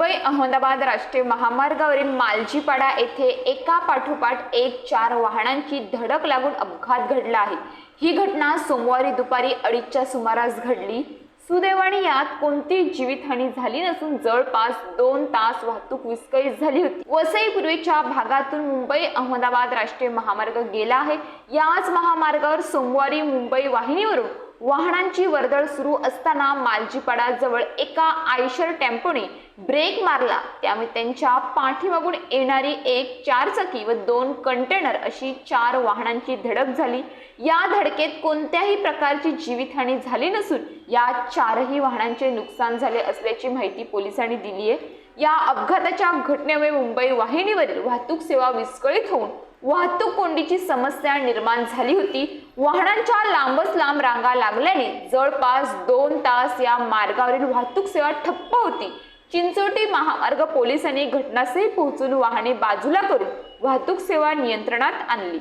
मुंबई अहमदाबाद राष्ट्रीय महामार्गावरील मालजीपाडा येथे एका पाठोपाठ एक चार वाहनांची धडक लागून अपघात घडला आहे. ही घटना सोमवारी दुपारी अडीचच्या सुमारास घडली. सुदैवाने यात कोणती जीवितहानी झाली नसून जवळपास दोन तास वाहतूक विस्कळीत झाली होती. वसई पूर्वेच्या भागातून मुंबई अहमदाबाद राष्ट्रीय महामार्ग गेला आहे. याच महामार्गावर सोमवारी मुंबई वाहिनीवरून वाहनांची वर्दळ सुरू असताना मालजीपाडा जवळ एका आयशर टेम्पोने ब्रेक मारला. त्यामुळे त्यांच्या पाठीमागून येणारी एक चारचाकी व दोन कंटेनर अशी चार वाहनांची धडक झाली. या धडकेत कोणत्याही प्रकारची जीवितहानी झाली नसून या चारही वाहनांचे नुकसान झाले असल्याची माहिती पोलिसांनी दिली आहे या अपघाताच्या घटनेमुळे मुंबई वाहिनीवरील वाहतूक सेवा विस्कळीत होऊन वाहतूक कोंडीची समस्या निर्माण झाली होती. वाहनांच्या लांबच लांब रांगा लागल्याने जवळपास दोन तास या मार्गावरील वाहतूक सेवा ठप्प होती. चिंचोटी महामार्ग पोलिसांनी घटनास्थळी पोहोचून वाहने बाजूला करून वाहतूक सेवा नियंत्रणात आणली.